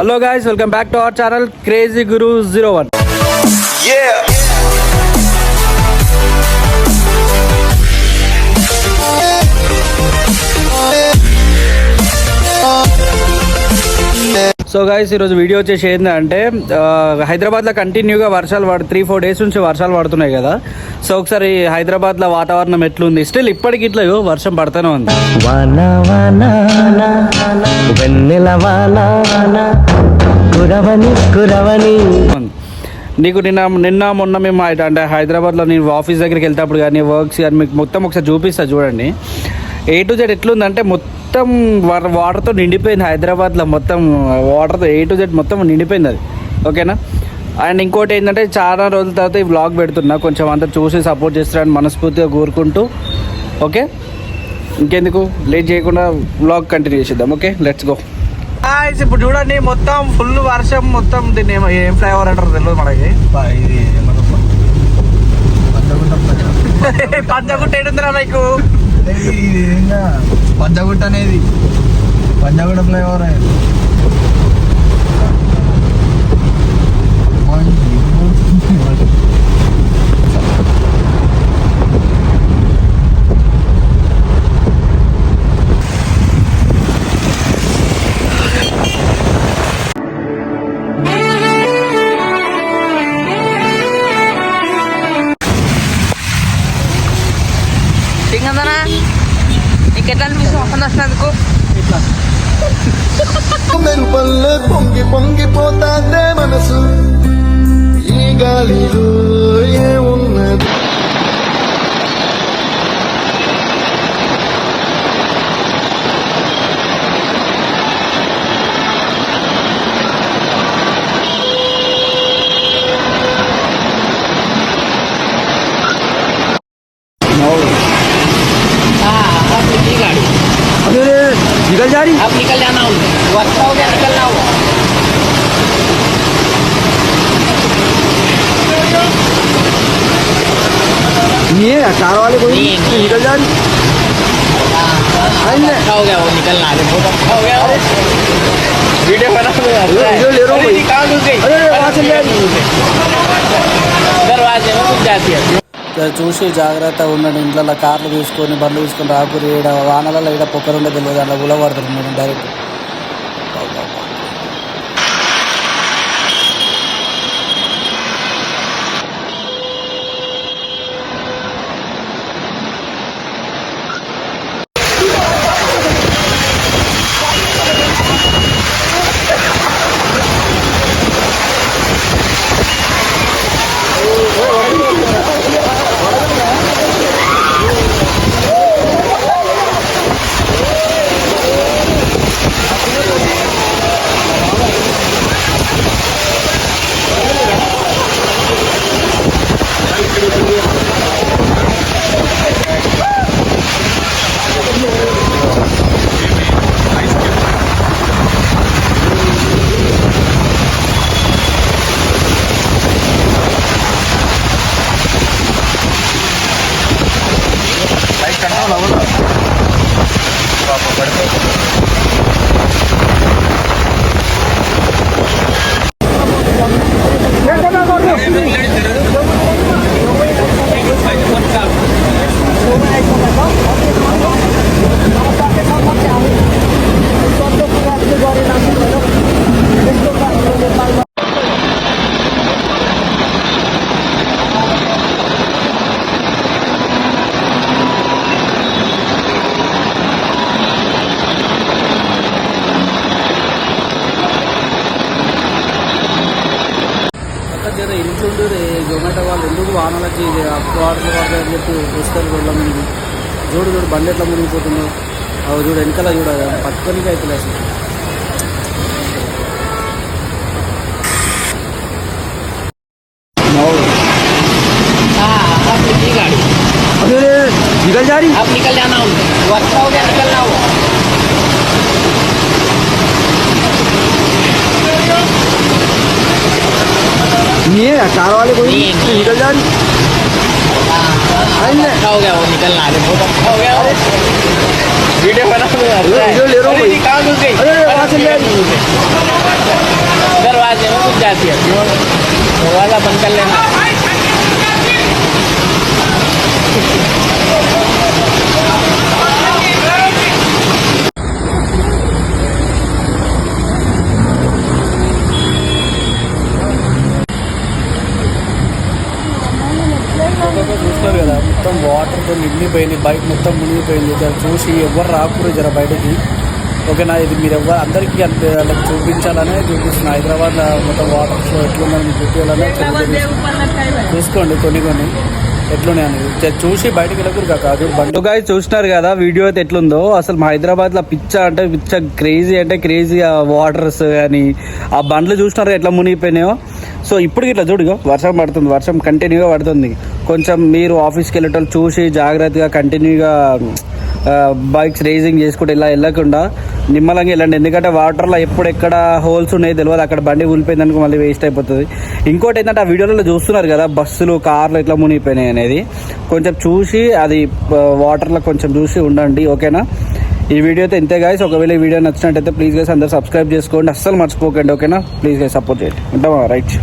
Hello guys welcome back to our channel crazy Guru zero one so guys ఈరోజు video వచ్చేసి ఏంటంటే uh, హైదరాబాద్లో కంటిన్యూగా వర్షాలు పడు త్రీ ఫోర్ డేస్ నుంచి వర్షాలు పడుతున్నాయి కదా. సో ఒకసారి హైదరాబాద్లో వాతావరణం ఎట్లుంది? స్టిల్ ఇప్పటికి ఇట్లా వర్షం పడుతూనే ఉంది. కురవని కురవని. నీకు నిన్న నిన్న మొన్న మేము అంటే హైదరాబాద్లో నేను ఆఫీస్ దగ్గరికి వెళ్తేప్పుడు కానీ వర్క్స్ కానీ మీకు మొత్తం ఒకసారి చూపిస్తా చూడండి. ఏ టు జెడ్ ఎట్లుందంటే మొత్తం వాటర్తో నిండిపోయింది హైదరాబాద్లో మొత్తం వాటర్తో ఏ టు జెడ్ మొత్తం నిండిపోయింది అది. ఓకేనా అండ్ ఇంకోటి ఏంటంటే చాలా రోజుల తర్వాత ఈ వ్లాగ్ పెడుతున్నా. కొంచెం అంతా చూసి సపోర్ట్ చేస్తారని మనస్ఫూర్తిగా కోరుకుంటూ. ఓకే ఇంకెందుకు? లేట్ చేయకుండా వ్లాగ్ కంటిన్యూ చేద్దాం ఓకే లెట్స్ గో ఇప్పుడు చూడండి మొత్తం ఫుల్ వర్షం మొత్తం దీన్ని ఏం- ఏం ఫ్లేవర్ అంటారు తెలియదు మనకి. ఇది పంచగుట్ట ఏడుందిరా మీకు ఇది ఏంగా పంజాగుట్ట అనేది. పంజాగుట్ట ఫ్లేవర్ సింగందనా నీకెట్లా అనిపిస్తుంది వస్తుంది వచ్చినందుకు మెరుపల్లే పొంగి పొంగిపోతాందే మనసు निकल जा रही? अब निकल जाना वो अच्छा हो गया निकलना हुआ ये कार वाले कोई नहीं। निकल जा रही। अच्छा हो गया वो निकलना अरे बहुत अच्छा हो गया वीडियो बना दो यार। वीडियो ले रहा हूँ। घुस गई अरे, वहाँ चल जाएगी। दरवाजे में घुस जाती है। చూసి జాగ్రత్తగా ఉండండి. ఇంట్లో కార్లు తీసుకొని బండ్లు తీసుకొని రాకూరి ఈడ వానలలో ఈడ పొక్కరుండే తెలియదు. అలా గులవర్ధం మేడం డైరెక్ట్ నేను డైరెక్ట్ జర ఇంట్లో జొమాటో వాళ్ళు ఎందుకు వానలకి వాటర్ పడతాయని చెప్పి వస్తారు రోడ్ల మీద చూడు చూడు బండి ఎట్లా మునిగిపోతుందో అవి చూడు వెనకాల చూడ పట్టుకొని అవుతుంది అసలు हाँ अब निकली गाड़ी निकल जा रही अब निकल जाना उनसे वो अच्छा हो गया निकलना हुआ ये कार वाले कोई नहीं, नहीं। निकल जा रही हो गया वो निकलना है वो हो गया वो वीडियो बना वीडियो ले रहा हूँ भाई। कहाँ घुस गई अरे, वहाँ से ले आई। दरवाजे में घुस जाती है दरवाजा बंद कर लेना చూస్తున్నారు కదా. మొత్తం వాటర్తో నిండిపోయింది. బైక్ మొత్తం మునిగిపోయింది. జర చూసి ఎవరు రాకూడదు జర బయటకి. ఓకేనా? ఇది మీరు ఎవరు అందరికీ అంతే. వాళ్ళకి చూపించాలనే చూపిస్తున్నా. హైదరాబాద్లో మొత్తం వాటర్ ఫ్లో ఎట్లుందని మీకు చూపించాలనే. చూసుకోండి కొన్ని కొన్ని. ఎట్లున్నాయి అనేది. జర చూసి బయటకు వెళ్ళకూడదు కాదు బండు. గాయ చూసినారు కదా వీడియో అయితే ఎట్లుందో. అసలు మా హైదరాబాద్లో పిచ్చ అంటే పిచ్చ క్రేజీ అంటే క్రేజీ ఆ వాటర్స్ కానీ ఆ బండ్లు చూసినారు ఎట్లా మునిగిపోయినాయో. సో ఇప్పుడు ఇట్లా చూడుగా వర్షం పడుతుంది. వర్షం కంటిన్యూగా పడుతుంది. కొంచెం మీరు ఆఫీస్కి వెళ్ళేటోళ్ళు చూసి జాగ్రత్తగా కంటిన్యూగా బైక్స్ రేసింగ్ చేసుకుంటూ ఇలా వెళ్ళకుండా నిమ్మలంగా వెళ్ళండి. ఎందుకంటే వాటర్లో ఎప్పుడు ఎక్కడ హోల్స్ ఉన్నాయి తెలియదు అక్కడ బండి కూలిపోయింది మళ్ళీ వేస్ట్ అయిపోతుంది. ఇంకోటి ఏంటంటే ఆ వీడియోలలో చూస్తున్నారు కదా బస్సులు కార్లు ఇట్లా మునిగిపోయినాయి అనేది. కొంచెం చూసి అది వాటర్లో కొంచెం చూసి ఉండండి ఓకేనా? ఈ వీడియో అయితే ఇంతే గాయస్ ఒకవేళ ఈ వీడియో నచ్చినట్టయితే ప్లీజ్ గైస్ అందరు సబ్స్క్రైబ్ చేసుకోండి. అస్సలు మర్చిపోకండి ఓకేనా? ప్లీజ్ గైస్ సపోర్ట్ చేయండి. ఉంటామా? రైట్